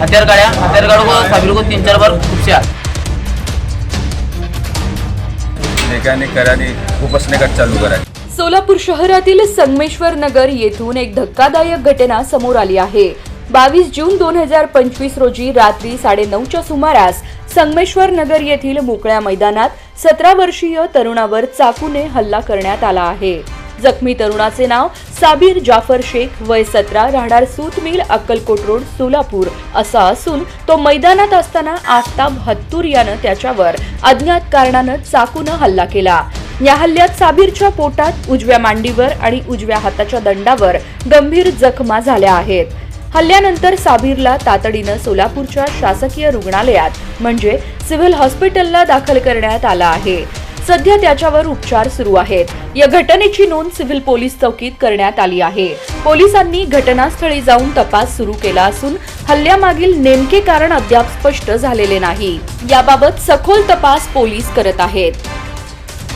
हत्यार गाड्या हत्यार गाड़ों को सभी लोगों को तीन चार बार मेकॅनिक कराने चालू करायचे. सोलापूर शहरातील संगमेश्वर नगर येथून एक धक्कादायक घटना समोर आली आहे. बावीस जून दोन हजार पंचवीस रोजी रात्री साडेनऊच्या सुमारास संगमेश्वर नगर येथील मोकळ्या मैदानात सतरा वर्षीय तरुणावर चाकूने हल्ला करण्यात आला आहे. जखमी तरुणाचे नाव साबीर जाफर शेख वय सतरा राहणार सूतमिल अक्कलकोट रोड सोलापूर. असा असून तो मैदानात असताना आफताब हत्तूर यानं त्याच्यावर अज्ञात कारणानं चाकूनं हल्ला केला. या हल्ल्यात साबीरच्या पोटात उजव्या मांडीवर आणि उजव्या हाताच्या दंडावर गंभीर जखमा झाल्या आहेत. हल्ल्यानंतर साबीरला तातडीनं सोलापूरच्या शासकीय रुग्णालयात म्हणजे सिव्हिल हॉस्पिटलला दाखल करण्यात आला आहे. सध्या त्याच्यावर उपचार सुरू आहेत. या घटनेची नोंद सिव्हिल पोलीस चौकीत करण्यात आली आहे. पोलिसांनी घटनास्थळी जाऊन तपास सुरू केला असून हल्ल्यामागील नेमके कारण अद्याप स्पष्ट झालेले नाही. याबाबत सखोल तपास पोलीस करत आहेत.